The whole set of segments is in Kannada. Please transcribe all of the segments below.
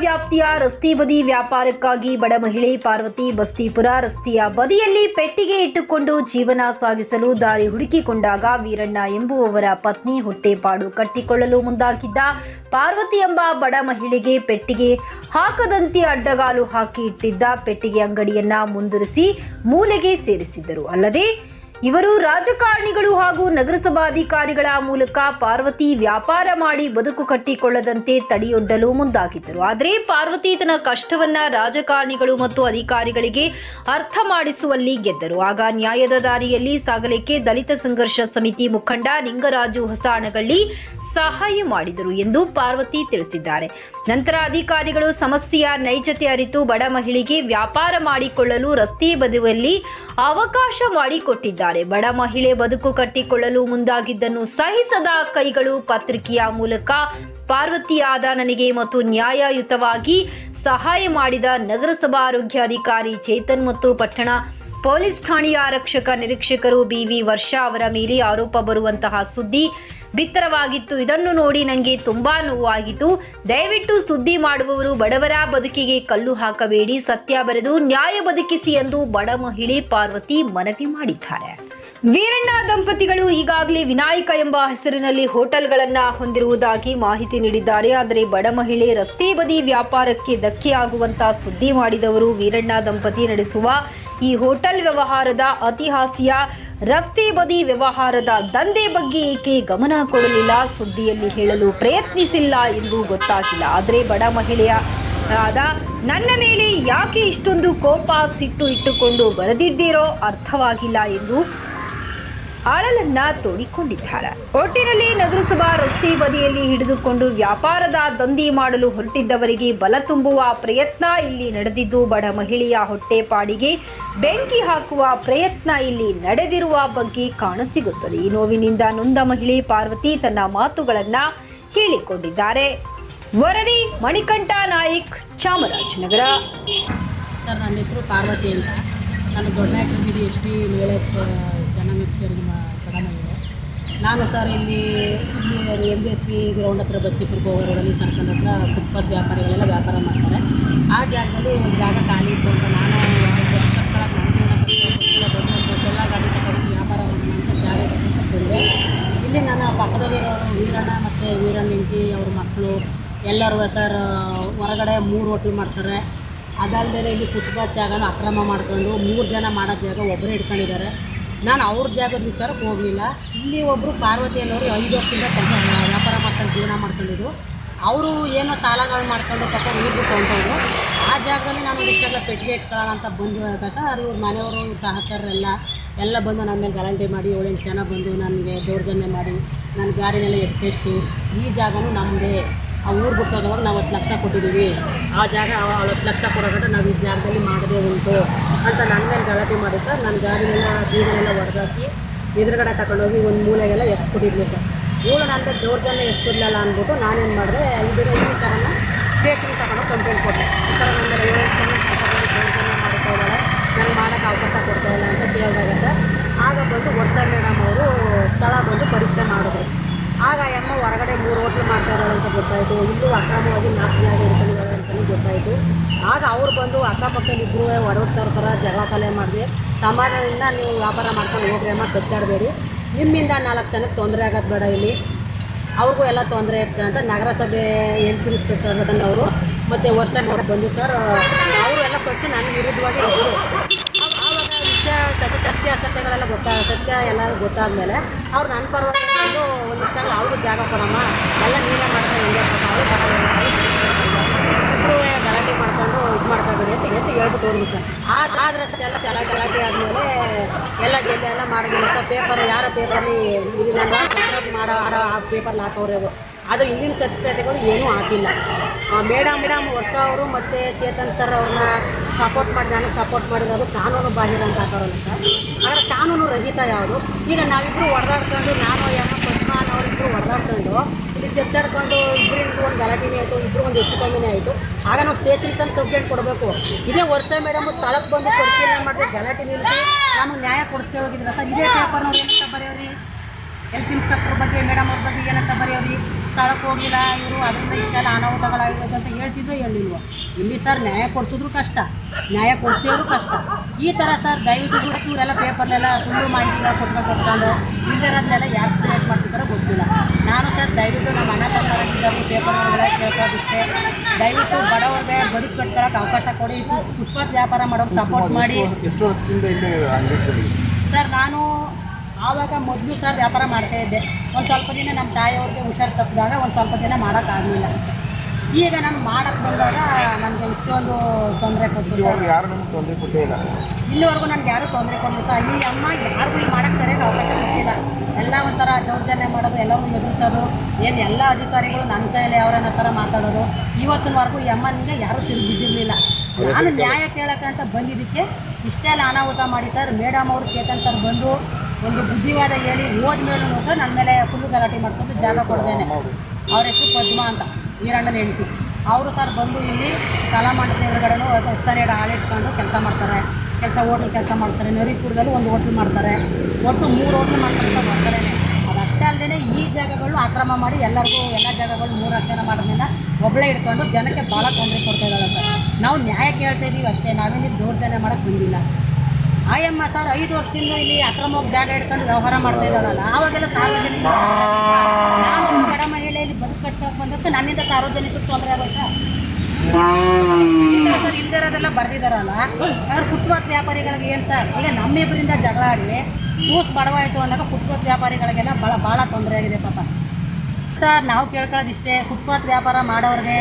ವ್ಯಾಪ್ತಿಯ ರಸ್ತೆ ಬದಿ ವ್ಯಾಪಾರಕ್ಕಾಗಿ ಬಡ ಮಹಿಳೆ ಪಾರ್ವತಿ ಬಸ್ತಿಪುರ ರಸ್ತೆಯ ಬದಿಯಲ್ಲಿ ಪೆಟ್ಟಿಗೆ ಇಟ್ಟುಕೊಂಡು ಜೀವನ ಸಾಗಿಸಲು ದಾರಿ ಹುಡುಕಿಕೊಂಡಾಗ ವೀರಣ್ಣ ಎಂಬುವವರ ಪತ್ನಿ ಹೊಟ್ಟೆಪಾಡು ಕಟ್ಟಿಕೊಳ್ಳಲು ಮುಂದಾಗಿದ್ದ ಪಾರ್ವತಿ ಎಂಬ ಬಡ ಮಹಿಳೆಗೆ ಪೆಟ್ಟಿಗೆ ಹಾಕದಂತೆ ಅಡ್ಡಗಾಲು ಹಾಕಿ ಇಟ್ಟಿದ್ದ ಪೆಟ್ಟಿಗೆ ಅಂಗಡಿಯನ್ನ ಮುಂದುವರಿಸಿ ಮೂಲೆಗೆ ಸೇರಿಸಿದ್ದರು. ಅಲ್ಲದೆ ಇವರು ರಾಜಕಾರಣಿಗಳು ಹಾಗೂ ನಗರಸಭಾಧಿಕಾರಿಗಳ ಮೂಲಕ ಪಾರ್ವತಿ ವ್ಯಾಪಾರ ಮಾಡಿ ಬದುಕು ಕಟ್ಟಿಕೊಳ್ಳದಂತೆ ತಡೆಯೊಡ್ಡಲು ಮುಂದಾಗಿದ್ದರು. ಆದರೆ ಪಾರ್ವತಿ ತನ್ನ ಕಷ್ಟವನ್ನ ರಾಜಕಾರಣಿಗಳು ಮತ್ತು ಅಧಿಕಾರಿಗಳಿಗೆ ಅರ್ಥ ಮಾಡಿಸುವಲ್ಲಿ ಗೆದ್ದರು. ಆಗ ನ್ಯಾಯದ ದಾರಿಯಲ್ಲಿ ಸಾಗಲಿಕ್ಕೆ ದಲಿತ ಸಂಘರ್ಷ ಸಮಿತಿ ಮುಖಂಡ ನಿಂಗರಾಜು ಹೊಸನಗಳ್ಳಿ ಸಹಾಯ ಮಾಡಿದರು ಎಂದು ಪಾರ್ವತಿ ತಿಳಿಸಿದ್ದಾರೆ. ನಂತರ ಅಧಿಕಾರಿಗಳು ಸಮಸ್ಯೆಯ ನೈಜತೆ ಅರಿತು ಬಡ ಮಹಿಳೆಗೆ ವ್ಯಾಪಾರ ಮಾಡಿಕೊಳ್ಳಲು ರಸ್ತೆ ಬದಿಯಲ್ಲಿ ಅವಕಾಶ ಮಾಡಿಕೊಟ್ಟಿದ್ದಾರೆ. ಬಡ ಮಹಿಳೆ ಬದುಕು ಕಟ್ಟಿಕೊಳ್ಳಲು ಮುಂದಾಗಿದ್ದನ್ನು ಸಹಿಸದ ಕೈಗಳು ಪತ್ರಿಕೆಯ ಮೂಲಕ ಪಾರ್ವತಿಯಾದ ನನಗೆ ಮತ್ತು ನ್ಯಾಯಯುತವಾಗಿ ಸಹಾಯ ಮಾಡಿದ ನಗರಸಭಾ ಆರೋಗ್ಯಾಧಿಕಾರಿ ಚೇತನ್ ಮತ್ತು ಪಟ್ಟಣ ಪೊಲೀಸ್ ಠಾಣೆಯ ಆರಕ್ಷಕ ನಿರೀಕ್ಷಕರು ಬಿವಿ ವರ್ಷ ಅವರ ಮೇಲೆ ಆರೋಪ ಬರುವಂತಹ ಸುದ್ದಿ ಬಿತ್ತರವಾಗಿತ್ತು. ಇದನ್ನು ನೋಡಿ ನನಗೆ ತುಂಬಾ ನೋವಾಗಿತ್ತು. ದಯವಿಟ್ಟು ಸುದ್ದಿ ಮಾಡುವವರು ಬಡವರ ಬದುಕಿಗೆ ಕಲ್ಲು ಹಾಕಬೇಡಿ. ಸತ್ಯ ಬರೆದು ನ್ಯಾಯ ಬದುಕಿಸಿ ಎಂದು ಬಡ ಮಹಿಳೆ ಪಾರ್ವತಿ ಮನವಿ ಮಾಡಿದ್ದಾರೆ. ವೀರಣ್ಣ ದಂಪತಿಗಳು ಈಗಾಗಲೇ ವಿನಾಯಕ ಎಂಬ ಹೆಸರಿನಲ್ಲಿ ಹೋಟೆಲ್ಗಳನ್ನು ಹೊಂದಿರುವುದಾಗಿ ಮಾಹಿತಿ ನೀಡಿದ್ದಾರೆ. ಆದರೆ ಬಡ ಮಹಿಳೆ ರಸ್ತೆ ಬದಿ ವ್ಯಾಪಾರಕ್ಕೆ ಧಕ್ಕೆಯಾಗುವಂತಹ ಸುದ್ದಿ ಮಾಡಿದವರು ವೀರಣ್ಣ ದಂಪತಿ ನಡೆಸುವ ಈ ಹೋಟೆಲ್ ವ್ಯವಹಾರದ ಅತಿಹಾಸ್ಯ ರಸ್ತೆ ಬದಿ ವ್ಯವಹಾರದ ದಂಧೆ ಬಗ್ಗೆ ಏಕೆ ಗಮನ ಕೊಡಲಿಲ್ಲ ಸುದ್ದಿಯಲ್ಲಿ ಹೇಳಲು ಪ್ರಯತ್ನಿಸಿಲ್ಲ ಎಂದು ಗೊತ್ತಾಗಿಲ್ಲ. ಆದರೆ ಬಡ ಮಹಿಳೆಯ ಆದ ನನ್ನ ಮೇಲೆ ಯಾಕೆ ಇಷ್ಟೊಂದು ಕೋಪ, ಸಿಟ್ಟು ಇಟ್ಟುಕೊಂಡು ಬರೆದಿದ್ದೀರೋ ಅರ್ಥವಾಗಿಲ್ಲ ಎಂದು ಆಳಲನ್ನ ತೋಡಿಕೊಂಡಿದ್ದಾರೆ. ಒಟ್ಟಿನಲ್ಲಿ ನಗರಸಭಾ ರಸ್ತೆ ಬದಿಯಲ್ಲಿ ಹಿಡಿದುಕೊಂಡು ವ್ಯಾಪಾರದ ದಂಧೆ ಮಾಡಲು ಹೊರಟಿದ್ದವರಿಗೆ ಬಲ ತುಂಬುವ ಪ್ರಯತ್ನ ಇಲ್ಲಿ ನಡೆದಿದ್ದು, ಬಡ ಮಹಿಳೆಯ ಹೊಟ್ಟೆಪಾಡಿಗೆ ಬೆಂಕಿ ಹಾಕುವ ಪ್ರಯತ್ನ ಇಲ್ಲಿ ನಡೆದಿರುವ ಬಗ್ಗೆ ಕಾಣಸಿಗುತ್ತದೆ. ಈ ನೋವಿನಿಂದ ನೊಂದ ಮಹಿಳೆ ಪಾರ್ವತಿ ತನ್ನ ಮಾತುಗಳನ್ನ ಹೇಳಿಕೊಂಡಿದ್ದಾರೆ. ವರದಿ, ಮಣಿಕಂಠ ನಾಯಕ್, ಚಾಮರಾಜನಗರ. ಸರ್, ನನ್ನ ಹೆಸರು ಪಾರ್ವತಿ ಅಂತ. ನಾನು ದೊಡ್ಡ ಎಷ್ಟು ಟಿ ಜನ ನಿಮ್ಮ ಕಡಮಗಿದೆ ನಾನು ಸರ್ ಇಲ್ಲಿ ಇಲ್ಲಿ M B S V ground ಹತ್ರ, ಬಸ್ತಿಪುರ ಹೋಗೋರಲ್ಲಿ ಸರ್ಕಲ್ ಹತ್ರ ಫುಟ್ಪಾತ್ ವ್ಯಾಪಾರಿಗಳೆಲ್ಲ ವ್ಯಾಪಾರ ಮಾಡ್ತಾರೆ. ಆ ಜಾಗದಲ್ಲಿ ಒಂದು ಜಾಗ ಖಾಲಿ ಇತ್ತು ಅಂತ ನಾನು ಎಲ್ಲ ಗಾಡಿ ತಗೊಂಡು ವ್ಯಾಪಾರ ಜಾಗ ಇಲ್ಲಿ ನನ್ನ ಪಕ್ಕದಲ್ಲಿರೋ ವೀರಣ್ಣ ಮತ್ತು ವೀರಣ್ಣ ಹೆಂಡತಿ, ಅವ್ರ ಮಕ್ಕಳು ಎಲ್ಲರೂ ಸರ್ ಹೊರಗಡೆ ಮೂರು ಹೋಟ್ಲ್ ಮಾಡ್ತಾರೆ. ಅದಲ್ಲದೆ ಇಲ್ಲಿ ಫುಟ್ಪಾತ್ ಜಾಗನ ಅಕ್ರಮ ಮಾಡ್ಕೊಂಡು ಮೂರು ಜನ ಮಾಡೋ ಜಾಗ ಒಬ್ಬರೇ ಇಟ್ಕೊಂಡಿದ್ದಾರೆ. ನಾನು ಅವ್ರ ಜಾಗದ ವಿಚಾರಕ್ಕೆ ಹೋಗಲಿಲ್ಲ. ಇಲ್ಲಿ ಒಬ್ಬರು ಪಾರ್ವತಿ ಅನ್ನೋರು ಐದು ವರ್ಷದಿಂದ ಕೆಲಸ ವ್ಯಾಪಾರ ಮಾಡ್ಕೊಂಡು ಜೀವನ ಮಾಡ್ಕೊಂಡಿದ್ರು. ಅವರು ಏನೋ ಸಾಲಗಳು ಮಾಡ್ಕೊಂಡು ಪಾಪ ಊರಿಗೆ ತೊಗೊಂಡವರು ಆ ಜಾಗದಲ್ಲಿ ನಾನು ಇಷ್ಟೆಲ್ಲ ಪೆಟ್ಟಿಗೆ ಇಟ್ಕೊಳ್ಳೋಣ ಅಂತ ಕಸ ಅರಿವ್ರು ಇವ್ರ ಮನೆಯವರು, ಇವ್ರ ಸಹಚರರೆಲ್ಲ ಎಲ್ಲ ಬಂದು ನನ್ನ ಮೇಲೆ ಗ್ಯಾರಂಟಿ ಮಾಡಿ, ಏಳೆಂಟು ಜನ ಬಂದು ನನಗೆ ದೌರ್ಜನ್ಯ ಮಾಡಿ, ನನ್ನ ಗಾಡಿನೆಲ್ಲ ಎತ್ತೆಷ್ಟು ಈ ಜಾಗವೂ ನಮ್ಮದೇ ಆ ಊರು ಬಿಟ್ಟೋದವಾಗ ನಾವು ಹತ್ತು ಲಕ್ಷ ಕೊಟ್ಟಿದ್ದೀವಿ ಆ ಜಾಗ ಹತ್ತು ಲಕ್ಷ ಕೊಡೋಗಂಟ ನಾವು ಈ ಜಾಗದಲ್ಲಿ ಮಾಡದೇ ಉಂಟು ಅಂತ ನನ್ನ ಮೇಲೆ ಗಲಾಟೆ ಮಾಡಿದ್ದ. ನನ್ನ ಗಾಡಿನೆಲ್ಲ ಬೀಗನೆಲ್ಲ ಹೊಡೆದಾಕಿ ಎದುರುಗಡೆ ತಗೊಂಡೋಗಿ ಒಂದು ಮೂಲೆಗೆಲ್ಲ ಎಷ್ಟು ಸರ್ ಇವಳು ದೌರ್ಜನ್ಯ ಎಷ್ಟು ಕೊಡಲಿಲ್ಲ ಅಂದ್ಬಿಟ್ಟು ನಾನೇನು ಮಾಡಿದೆ ಇದರ ಈ ಥರನ ಸ್ಟೇಷನ್ಗೆ ತಗೊಂಡು ಕಂಪ್ಲೇಂಟ್ ಕೊಟ್ಟೆ ಈ ಥರ ನನ್ನ ದೌರ್ಜನ್ಯ ಮಾಡ್ತಾ ಇದ್ದಾಳೆ. ನನಗೆ ಮಾಡೋಕ್ಕೆ ಅವಕಾಶ ಕೊಡ್ತಾ ಇಲ್ಲ ಅಂತ ಕೇಳಿದಾಗ ಸರ್ ಆಗ ಬಂದು ವರ್ಷ ಮೇಡಮ್ ಅವರು ಸ್ಥಳ ಬಂದು ಪರೀಕ್ಷೆ ಮಾಡಿದ್ರು ಆಗ ಆ ಅಮ್ಮ ಹೊರಗಡೆ ಮೂರು ಹೋಟ್ಲು ಮಾಡ್ತಾ ಇದ್ದಾಳೆ ಅಂತ ಗೊತ್ತಾಯಿತು. ಇಲ್ಲೂ ಅಕ್ರಮವಾಗಿ ನಾಲ್ಕು ಜನ ಹಿಡ್ಕೊಂಡಿದ್ದಾರೆ ಅಂತಲೂ ಗೊತ್ತಾಯಿತು. ಆಗ ಅವ್ರು ಬಂದು ಅಕ್ಕಪಕ್ಕದ ಇಬ್ಬರು ಹೊರಡ್ತಾ ಇರ್ತಾರೆ, ಜಗಳ ಕಲೆ ಮಾಡಿದೆ. ಸಮಾಧಾನದಿಂದ ನೀವು ವ್ಯಾಪಾರ ಮಾಡ್ಕೊಂಡು ಹೋಗ್ರಿ ಅಮ್ಮ, ಕಚ್ಚಾಡಬೇಡಿ. ನಿಮ್ಮಿಂದ ನಾಲ್ಕು ಜನಕ್ಕೆ ತೊಂದರೆ ಆಗೋದು ಬೇಡ ಇಲ್ಲಿ. ಅವ್ರಿಗೂ ಎಲ್ಲ ತೊಂದರೆ ಇರ್ತದೆ ಅಂತ ನಗರಸಭೆ ಹೆಲ್ತ್ ಇನ್ಸ್ಪೆಕ್ಟರ್ ಅವರು ಮತ್ತು ವರ್ಷ ಬಂದು ಸರ್, ಅವರು ಎಲ್ಲ ಕೊಟ್ಟು ನನ್ನ ವಿರುದ್ಧವಾಗಿ ಇದ್ದರು ಸತ್ಯ ಸತ್ಯ ಅಸತ್ಯಗಳೆಲ್ಲ ಗೊತ್ತಾಗ, ಸತ್ಯ ಎಲ್ಲ ಗೊತ್ತಾದ್ಮೇಲೆ ಅವ್ರು ನನ್ನ ಪರವಾಗಿ ಒಂದು ಸ್ಥಳ ಅವ್ರಿಗೆ ಜಾಗ ಕೊಡಮ್ಮ. ಎಲ್ಲ ನೀನೇ ಮಾಡ್ತಾ ಹಿಂಗೆ ಅವರು ಗಲಾಟೆ ಮಾಡ್ಕೊಂಡು ಇದು ಇದ್ದಾರೆ ಅಂತ ಅಂತ ಹೇಳ್ಬಿಟ್ಟು ಹೋಗ್ಬಿಟ್ಟು ಆದ್ರೆ ಎಲ್ಲ ಕೆಲ ಗಲಾಟೆ ಆದಮೇಲೆ ಎಲ್ಲ ಗೆಲ್ಲ ಎಲ್ಲ ಮಾಡಿದ್ವಿ ಪೇಪರ್, ಯಾರ ಪೇಪರ್ಲಿ ಮಾಡೋ ಆಡೋ ಆ ಪೇಪರ್ಲಿ ಹಾಕೋರೆ ಆದರೆ ಹಿಂದಿನ ಸತ್ಯತೆಗಳು ಏನೂ ಹಾಕಿಲ್ಲ. ಮೇಡಮ್ ಮೇಡಮ್ ವರ್ಷ ಅವರು ಮತ್ತು ಚೇತನ್ ಸರ್ ಅವ್ರನ್ನ ಸಪೋರ್ಟ್ ಮಾಡಿ ನನಗೆ ಸಪೋರ್ಟ್ ಮಾಡಿರೋದು ಕಾನೂನು ಬಾಹಿರ ಅಂತ ಹಾಕೋರಲ್ಲ ಸರ್. ಆದರೆ ಕಾನೂನು ರಹಿತ ಯಾವುದು? ಈಗ ನಾವಿಬ್ಬರು ಹೊಡೆದಾಡ್ಕೊಂಡು ನಾನು ಏನೋ ಪದ್ಮ ಅವರಿಬ್ಬರು ಹೊಡೆದಾಡ್ಕೊಂಡು ಇಲ್ಲಿ ಚರ್ಚಾಡ್ಕೊಂಡು ಇಬ್ಬರಿಂದ ಒಂದು ಗಲಾಟಿನೇ ಆಯಿತು ಇಬ್ಬರು ಒಂದು ಹೆಚ್ಚು ಕಮ್ಮಿನೇ ಆಯಿತು. ಆಗ ನಾವು ಸ್ಟೇಷನ್ ತಂದು ಕಂಪ್ಲೇಂಟ್ ಕೊಡಬೇಕು. ಇದೇ ವರ್ಷ ಮೇಡಮ್ ಸ್ಥಳಕ್ಕೆ ಬಂದು ಪರಿಶೀಲನೆ ಮಾಡಿದ್ರೆ ಗಲಾಟೆ ನಿಲ್ಲಿಸಿ, ನಾನು ನ್ಯಾಯ ಕೊಡಿಸ್ತೇ ಹೋಗಿದ್ದೀವಿ ಸರ್, ಇದೇ ಪೇಪರ್ನವ್ರು ಏನಂತ ಬರೆಯೋರಿ? ಹೆಲ್ತ್ ಇನ್ಸ್ಪೆಕ್ಟರ್ ಬಗ್ಗೆ ಮೇಡಮ್ ಅವ್ರ ಬಗ್ಗೆ ಏನಂತ ಬರೆಯೋರಿ? ಸ್ಥಳಕ್ಕೆ ಹೋಗಿಲ್ಲ ಇವರು ಅದರಿಂದ ಇಷ್ಟೆಲ್ಲ ಅನಾಹುತಗಳಾಗಿರೋದು ಅಂತ ಹೇಳ್ತಿದ್ರು ಹೇಳಿಲ್ವ? ಇಲ್ಲಿ ಸರ್ ನ್ಯಾಯ ಕೊಡಿಸಿದ್ರು ಕಷ್ಟ. ನ್ಯಾಯ ಕೊಡ್ಸಿದ್ರು ಕಷ್ಟ. ಈ ಥರ ಸರ್ ದಯವಿಟ್ಟು ಬಿಟ್ಟು ಇವರೆಲ್ಲ ಪೇಪರ್ಲೆಲ್ಲ ಸುಳ್ಳು ಮಾಹಿತಿಗಳ ಕೊಟ್ಕೊಂಡು ಕೊಟ್ಕೊಂಡು ಇಲ್ದಿರೋದನ್ನೆಲ್ಲ ಯಾಕೆ ಸೆಲೆಕ್ಟ್ ಮಾಡ್ತಿದ್ದಾರೋ ಗೊತ್ತಿಲ್ಲ. ನಾನು ಸರ್ ದಯವಿಟ್ಟು ನಮ್ಮ ಅಣ್ಣ ತಮ್ಮರಾಗಿದ್ದರು ಪೇಪರ್ನೆಲ್ಲ ಕೇಳ್ಕೋದಿಕ್ಕೆ ದಯವಿಟ್ಟು ಬಡವ್ರಿಗೆ ಬದುಕು ಕಟ್ಕೊಳಕ್ಕೆ ಅವಕಾಶ ಕೊಡಿ ಫುಟ್ಪಾತ್ ವ್ಯಾಪಾರ ಮಾಡೋದು ಸಪೋರ್ಟ್ ಮಾಡಿ. ಎಷ್ಟು ವರ್ಷದಿಂದ ಸರ್ ನಾನು ಆವಾಗ ಮೊದಲು ಸರ್ ವ್ಯಾಪಾರ ಮಾಡ್ತಾ ಇದ್ದೆ. ಒಂದು ಸ್ವಲ್ಪ ದಿನ ನಮ್ಮ ತಾಯಿಯವ್ರಿಗೆ ಹುಷಾರು ತಪ್ಪಿದಾಗ ಒಂದು ಸ್ವಲ್ಪ ದಿನ ಮಾಡೋಕ್ಕಾಗಲಿಲ್ಲ ಈಗ ನಾನು ಮಾಡಕ್ಕೆ ಬಂದಾಗ ನನಗೆ ಇಷ್ಟೊಂದು ತೊಂದರೆ ಕೊಟ್ಟು ಯಾರು ನಮ್ಗೆ ತೊಂದರೆ ಕೊಟ್ಟಿಲ್ಲ ಇಲ್ಲಿವರೆಗೂ ನನಗೆ ಯಾರೂ ತೊಂದರೆ ಕೊಡಲಿಲ್ಲ. ಸರ್ ಈ ಅಮ್ಮ ಯಾರಿಗೂ ಇಲ್ಲಿ ಮಾಡೋಕ್ಕೆ ಸರಿಯಾದ ಅವಕಾಶ ಕೊಟ್ಟಿಲ್ಲ. ಎಲ್ಲ ಒಂಥರ ದೌರ್ಜನ್ಯ ಮಾಡೋದು ಎಲ್ಲರೂ ಎದುರಿಸೋದು ಏನು ಎಲ್ಲ ಅಧಿಕಾರಿಗಳು ನನ್ನ ಕೈಯಲ್ಲಿ ಅವರನ್ನ ಥರ ಮಾತಾಡೋದು. ಇವತ್ತಿನವರೆಗೂ ಈ ಅಮ್ಮನಿಗೆ ಯಾರೂ ತಿರುಗಿದ್ದಿರಲಿಲ್ಲ ನಾನು ನ್ಯಾಯ ಕೇಳೋಕ್ಕಂತ ಅಂತ ಬಂದಿದ್ದಕ್ಕೆ ಇಷ್ಟೆಲ್ಲ ಅನಾಹುತ ಮಾಡಿ ಸರ್. ಮೇಡಮ್ ಅವರು ಚೇತನ್ ಸರ್ ಬಂದು ಒಂದು ಬುದ್ಧಿವಾದ ಹೇಳಿ ಮೇಲೆ ಸರ್ ನನ್ನ ಮೇಲೆ ಫುಲ್ಲು ಗಲಾಟೆ ಮಾಡ್ಕೊಂಡು ಜಾಗ ಕೊಡ್ದೇನೆ. ಅವ್ರ ಹೆಸರು ಪದ್ಮ ಅಂತ ವೀರಣ್ಣನ ಹೆಂಡತಿ. ಅವರು ಸರ್ ಬಂದು ಇಲ್ಲಿ ಕಲಾಮಂಡಲದ ಎದುರುಗಡೆನೂ ಹೊಸ್ತಾರೆ ಎರಡು ಆಳಿಟ್ಕೊಂಡು ಕೆಲಸ ಮಾಡ್ತಾರೆ. ಕೆಲಸ ಹೋಟ್ಲ್ ಕೆಲಸ ಮಾಡ್ತಾರೆ. ನರಿಪುರದಲ್ಲಿ ಒಂದು ಹೋಟ್ಲ್ ಮಾಡ್ತಾರೆ. ಒಟ್ಟು ಮೂರು ಹೋಟ್ಲ್ ಮಾಡ್ತಾರೆ ಬರ್ತಾರೆ ಹೊರಗಡೆನೆ ಅದು ಅಷ್ಟೇ ಅಲ್ಲದೆ ಈ ಜಾಗಗಳು ಆಕ್ರಮ ಮಾಡಿ ಎಲ್ಲರಿಗೂ ಎಲ್ಲ ಜಾಗಗಳು ಮೂರು ಜನ ಮಾಡೋದ್ರಿಂದ ಒಬ್ಬಳೇ ಹಿಡ್ಕೊಂಡು ಜನಕ್ಕೆ ಭಾಳ ತೊಂದರೆ ಕೊಡ್ತಾ ಇದ್ದಾರೆ ಸರ್. ನಾವು ನ್ಯಾಯ ಕೇಳ್ತಾ ಇದ್ದೀವಿ ಅಷ್ಟೇ. ನಾವೇನು ದೌರ್ಜನ್ಯ ಮಾಡೋಕ್ಕೆ ಬಂದಿಲ್ಲ. ಆಯಮ್ಮ ಸರ್ ಐದು ವರ್ಷದಿಂದ ಇಲ್ಲಿ ಅಕ್ರಮವಾಗಿ ಜಾಗ ಹಿಡ್ಕೊಂಡು ವ್ಯವಹಾರ ಮಾಡ್ತಾ ಇದ್ದಾರಲ್ಲ ಆವಾಗೆಲ್ಲ ಸಾರ್ವಜನಿಕ ನಾನು ಬಡ ಮಹಿಳೆಯಲ್ಲಿ ಬದುಕು ಕಟ್ಟಕ್ಕೆ ಬಂದಕ್ಕೆ ನನ್ನಿಂದ ಸಾರ್ವಜನಿಕರು ತೊಂದರೆ ಆಗುತ್ತೆ ಸರ್ ಇಲ್ದಿರೋದೆಲ್ಲ ಬರ್ದಿದಾರಲ್ಲ ಅವ್ರು ಫುಟ್ಪಾತ್ ವ್ಯಾಪಾರಿಗಳಿಗೆ ಏನು ಸರ್ ಈಗ ನಮ್ಮಿಬ್ಬರಿಂದ ಜಗಳ ಆಗಿ ಕೂಸ್ ಬಡವಾಯಿತು ಅಂದಾಗ ಫುಟ್ಪಾತ್ ವ್ಯಾಪಾರಿಗಳಿಗೆಲ್ಲ ಭಾಳ ಭಾಳ ತೊಂದರೆ ಆಗಿದೆ ಪಾಪ. ಸರ್ ನಾವು ಕೇಳ್ಕೊಳ್ಳೋದು ಇಷ್ಟೇ ಫುಟ್ಪಾತ್ ವ್ಯಾಪಾರ ಮಾಡೋರಿಗೆ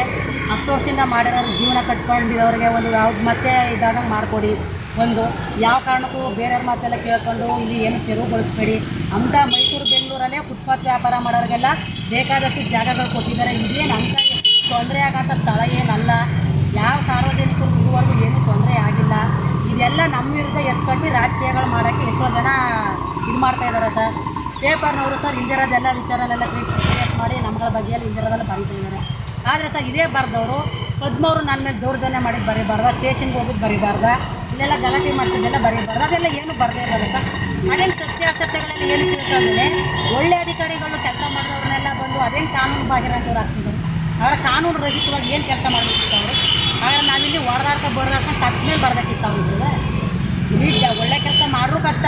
ಹತ್ತು ವರ್ಷದಿಂದ ಮಾಡಿರೋ ಜೀವನ ಕಟ್ಕೊಂಡಿರೋರಿಗೆ ಒಂದು ಯಾವ್ದು ಮತ್ತೆ ಇದಾದಂಗೆ ಮಾಡಿಕೊಡಿ. ಒಂದು. ಯಾವ ಕಾರಣಕ್ಕೂ ಬೇರೆಯವ್ರ ಮಾತೆಲ್ಲ ಕೇಳ್ಕೊಂಡು ಇಲ್ಲಿ ಏನು ತೆರವುಗೊಳಿಸ್ಬೇಡಿ ಅಂತ ಮೈಸೂರು, ಬೆಂಗಳೂರಲ್ಲೇ ಫುಟ್ಪಾತ್ ವ್ಯಾಪಾರ ಮಾಡೋರಿಗೆಲ್ಲ ಬೇಕಾದಷ್ಟು ಜಾಗಗಳು ಕೊಟ್ಟಿದ್ದಾರೆ. ಇದೇನು ಅಂತ ತೊಂದರೆ ಆಗೋಂಥ ಸ್ಥಳ ಏನಲ್ಲ. ಯಾವ ಸಾರ್ವಜನಿಕರು ಇದುವರೆಗೂ ಏನೂ ತೊಂದರೆ ಆಗಿಲ್ಲ. ಇದೆಲ್ಲ ನಮ್ಮ ವಿರುದ್ಧ ಎತ್ಕೊಂಡು ರಾಜಕೀಯಗಳು ಮಾಡೋಕ್ಕೆ ಎಷ್ಟೋ ಜನ ಇದು ಮಾಡ್ತಾ ಇದ್ದಾರೆ ಸರ್. ಪೇಪರ್ನವರು ಸರ್ ಇಲ್ದಿರೋದೆಲ್ಲ ವಿಚಾರನೆಲ್ಲ ಕ್ರಿಯೇಟ್ ಮಾಡಿ ನಮ್ಮಗಳ ಬಗೆಯಲ್ಲಿ ಇಲ್ದಿರೋದೆಲ್ಲ ಬರೀತಾ ಇದ್ದಾರೆ. ಆದರೆ ಸರ್, ಇದೇ ಬರ್ದವರು, ಪದ್ಮವರು ನನ್ನ ಮೇಲೆ ದೌರ್ಜನ್ಯ ಮಾಡಿದ್ದು ಬರೀಬಾರ್ದ, ಸ್ಟೇಷನ್ಗೆ ಹೋಗಿದ್ದು ಬರೀಬಾರ್ದ. ಇಲ್ಲೆಲ್ಲ ಗಲಾಟೆ ಮಾಡ್ತಿದ್ದೆಲ್ಲ ಬರೀಬಾರ್ದು ಅದೆಲ್ಲ ಏನು ಬರದೇ ಇರೋದು ಅದೇನು ಸತ್ಯಾಸತ್ಯಗಳೆಲ್ಲ ಏನು ಅಂದರೆ ಒಳ್ಳೆ ಅಧಿಕಾರಿಗಳು ಕೆಲಸ ಮಾಡಿದವ್ರನ್ನೆಲ್ಲ ಬಂದು ಅದೇನು ಕಾನೂನು ಬಾಹಿರಂಗವ್ರು ಆಗ್ತಿದ್ದಾರೆ? ಅವರ ಕಾನೂನು ರಹಿತವಾಗಿ ಏನು ಕೆಲಸ ಮಾಡಬೇಕಿತ್ತು ಅವರು ಹಾಗಾದ್ರೆ ನಾವಿಲ್ಲಿ ಹೊಡೆದಾಡ್ಕ ಬಡ್ದಾಡ್ಕ ಮೇಲೆ ಬರಬೇಕಿತ್ತು ಅವ್ರಿಗೆ ಜ- ಒಳ್ಳೆ ಕೆಲಸ ಮಾಡ್ರೂ ಕಷ್ಟ.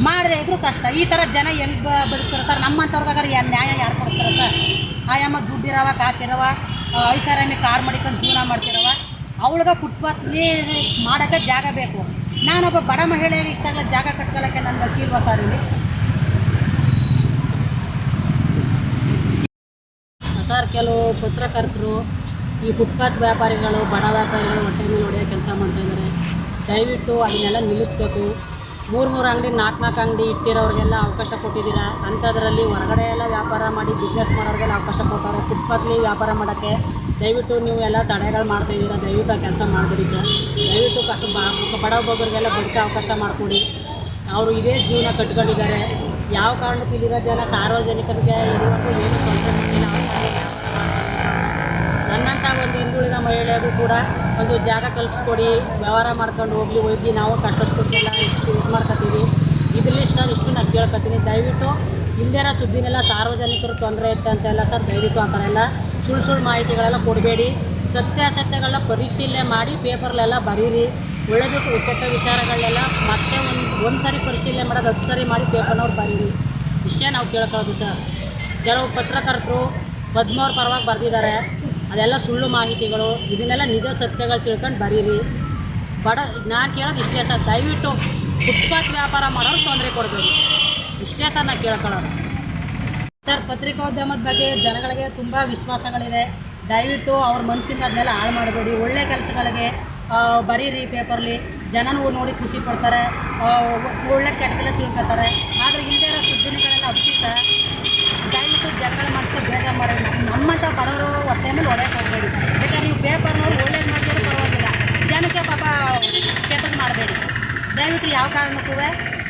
ಮಾಡದೇ ಇದ್ರೂ ಕಷ್ಟ. ಈ ಥರ ಜನ ಹೆಂಗೆ ಬದುಕ್ತಾರೆ ಸರ್? ನಮ್ಮಂಥವ್ರಿಗಾದ್ರೆ ಯಾರು ನ್ಯಾಯ ಯಾರು ಕೊಡ್ತಾರೆ ಸರ್? ಆಯಮ್ಮ ದುಡ್ಡಿರವ, ಕಾಸಿರವ ಐಷಾರಾಮಿ ಕಾರ್ ಮಾಡಿಕೊಂಡು ಜೀವನ ಮಾಡ್ತಿರವ ಅವಳಿಗೆ ಫುಟ್ಪಾತ್ಲಿ ಮಾಡೋಕ್ಕೆ ಜಾಗ ಬೇಕು. ನಾನೊಬ್ಬ ಬಡ ಮಹಿಳೆಯರಿಗೆ ಇಷ್ಟಾಗಲ ಜಾಗ ಕಟ್ಕೊಳ್ಳೋಕ್ಕೆ ನನ್ನ ವಕೀಲ್ವ ಸರ್ ಇಲ್ಲಿ ಸರ್ ಕೆಲವು ಪತ್ರಕರ್ತರು ಈ ಫುಟ್ಪಾತ್ ವ್ಯಾಪಾರಿಗಳು, ಬಡ ವ್ಯಾಪಾರಿಗಳು ಹೊಟ್ಟೆ ಮೇಲೆ ಹೊಡೆಯೋ ಕೆಲಸ ಮಾಡ್ತಾ ಇದ್ದಾರೆ. ದಯವಿಟ್ಟು ಅದನ್ನೆಲ್ಲ ನಿಲ್ಲಿಸ್ಬೇಕು. ಮೂರು ಮೂರು ಅಂಗಡಿ, ನಾಲ್ಕು ನಾಲ್ಕು ಅಂಗಡಿ ಇಟ್ಟಿರೋರಿಗೆಲ್ಲ ಅವಕಾಶ ಕೊಟ್ಟಿದ್ದೀರಾ? ಅಂಥದ್ರಲ್ಲಿ ಹೊರಗಡೆ ಎಲ್ಲ ವ್ಯಾಪಾರ ಮಾಡಿ ಬಿಸ್ನೆಸ್ ಮಾಡೋರಿಗೆಲ್ಲ ಅವಕಾಶ ಕೊಡ್ತಾರೆ. ಫುಟ್ಪಾತ್ಲಿ ವ್ಯಾಪಾರ ಮಾಡೋಕ್ಕೆ ದಯವಿಟ್ಟು ನೀವು ಎಲ್ಲ ತಡೆಗಳು ಮಾಡ್ತಾ ಇದ್ದೀರಾ, ದಯವಿಟ್ಟು ಕೆಲಸ ಮಾಡಿಬಿಡಿ ಸರ್. ದಯವಿಟ್ಟು ಕಷ್ಟ ಬಡ ಒಬ್ಬೊಬ್ಬರಿಗೆಲ್ಲ ಬದುಕೋ ಅವಕಾಶ ಮಾಡಿಕೊಡಿ. ಅವರು ಇದೇ ಜೀವನ ಕಟ್ಕೊಂಡಿದ್ದಾರೆ. ಯಾವ ಕಾರಣಕ್ಕೂ ಇಲ್ಲಿರೋ ಜನ ಸಾರ್ವಜನಿಕರಿಗೆ ಇರುವಂಥ ಏನು ತೊಂದರೆ ಮಾಡ್ತಾರೆ. ನನ್ನಂಥ ಒಂದು ಹಿಂದುಳಿದ ಮಹಿಳೆಯರು ಕೂಡ ಒಂದು ಜಾಗ ಕಲ್ಪಿಸ್ಕೊಡಿ. ವ್ಯವಹಾರ ಮಾಡ್ಕೊಂಡು ಹೋಗ್ಲಿ, ಹೋಗಿ ನಾವು ಕಷ್ಟಷ್ಟಕ್ಕೆಲ್ಲ ಇಷ್ಟು ಇದು ಮಾಡ್ಕೊತೀವಿ. ಇದರಲ್ಲಿ ಸರ್ ಇಷ್ಟು ನಾನು ಕೇಳ್ಕೊತೀನಿ. ದಯವಿಟ್ಟು ಇಲ್ಲದೇ ಸುದ್ದಿನೆಲ್ಲ ಸಾರ್ವಜನಿಕರು ತೊಂದರೆ ಇತ್ತು ಅಂತೆಲ್ಲ ಸರ್ ದಯವಿಟ್ಟು ಆ ಥರ ಎಲ್ಲ ಸುಳ್ಳು ಸುಳ್ಳು ಮಾಹಿತಿಗಳೆಲ್ಲ ಕೊಡಬೇಡಿ. ಸತ್ಯಾಸತ್ಯಗಳನ್ನ ಪರಿಶೀಲನೆ ಮಾಡಿ ಪೇಪರ್ಲೆಲ್ಲ ಬರೀರಿ. ಒಳ್ಳೆದು ಕೆಟ್ಟ ವಿಚಾರಗಳನ್ನೆಲ್ಲ ಮತ್ತೆ ಒಂದು ಒಂದು ಸರಿ ಪರಿಶೀಲನೆ ಮಾಡೋದು ಹತ್ತು ಸರಿ ಮಾಡಿ ಪೇಪರ್ನವ್ರು ಬರೀರಿ. ಇಷ್ಟೇ ನಾವು ಕೇಳ್ಕೊಳ್ಳೋದು ಸರ್. ಕೆಲವು ಪತ್ರಕರ್ತರು ಪದ್ಮವ್ರ ಪರವಾಗಿ ಬರೆದಿದ್ದಾರೆ. ಅದೆಲ್ಲ ಸುಳ್ಳು ಮಾಹಿತಿಗಳು. ಇದನ್ನೆಲ್ಲ ನಿಜ ಸತ್ಯಗಳು ತಿಳ್ಕೊಂಡು ಬರೀರಿ. ಬಡ, ನಾನು ಕೇಳೋದು ಇಷ್ಟೇ ಸರ್. ದಯವಿಟ್ಟು ಫುಟ್ಪಾತ್ ವ್ಯಾಪಾರ ಮಾಡೋರು ತೊಂದರೆ ಕೊಡಬೇಡಿ. ಇಷ್ಟೇ ಸರ್ ನಾನು ಕೇಳ್ಕೊಳ್ಳೋದು. ಸರ್, ಪತ್ರಿಕೋದ್ಯಮದ ಬಗ್ಗೆ ಜನಗಳಿಗೆ ತುಂಬ ವಿಶ್ವಾಸಗಳಿದೆ. ದಯವಿಟ್ಟು ಅವ್ರ ಮನಸ್ಸಿಂದ ಅದನ್ನೆಲ್ಲ ಹಾಳು ಮಾಡಬೇಡಿ. ಒಳ್ಳೆ ಕೆಲಸಗಳಿಗೆ ಬರೀರಿ ಪೇಪರ್ಲಿ ಜನನೂ ನೋಡಿ ಖುಷಿ ಪಡ್ತಾರೆ. ಒಳ್ಳೆ ಕೆಟ್ಟದೆಲ್ಲ ತಿಳ್ಕೊತಾರೆ. ಆದರೆ ಇಲ್ಲದೇ ಇರೋ ಸುದ್ದಿಗಳೆಲ್ಲ ಅಪ್ಪಿಸ ದಯವಿಟ್ಟು ಜನಗಳ ಮನಸ್ಸಿಗೆ ಬೇಗ ಮಾಡಿ ನಮ್ಮಂಥ ಬಡವರು ಹೊಟ್ಟೆ ಮೇಲೆ ಹೊಡೆಯಕ್ಕೆ ಹೋಗಬೇಡಿ ಬೇಕಾದ್ರೆ ನೀವು ಪೇಪರ್ನವ್ರು ಒಳ್ಳೇದು ಮಾಡಿದ್ರೆ ಪರವಾಗಿಲ್ಲ. ಜನಕ್ಕೆ ಪಾಪ ಪೇಪರ್ ಮಾಡಬೇಡಿ. ದಯವಿಟ್ಟು ಯಾವ ಕಾರಣಕ್ಕೂ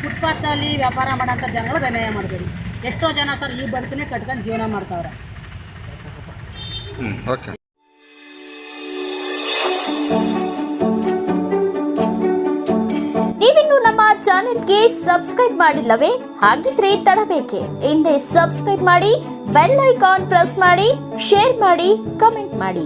ಫುಟ್ಪಾತಲ್ಲಿ ವ್ಯಾಪಾರ ಮಾಡೋಂಥ ಜನಗಳು ಅನ್ಯಾಯ ಮಾಡಬೇಡಿ. ಎಷ್ಟೋ ಜನ ಸರ್ ಈ ಬದುಕನ್ನೇ ಕಟ್ಕೊಂಡು ಜೀವನ ಮಾಡ್ತಾವ್ರೆ. ಓಕೆ. ನೀವಿನ್ನು ನಮ್ಮ ಚಾನೆಲ್ಗೆ ಸಬ್ಸ್ಕ್ರೈಬ್ ಮಾಡಿಲ್ಲವೇ? ಹಾಗಿದ್ರೆ ತಡಬೇಕೆ ಹಿಂದೆ ಸಬ್ಸ್ಕ್ರೈಬ್ ಮಾಡಿ ಬೆಲ್ ಐಕಾನ್ ಪ್ರೆಸ್ ಮಾಡಿ ಶೇರ್ ಮಾಡಿ ಕಮೆಂಟ್ ಮಾಡಿ.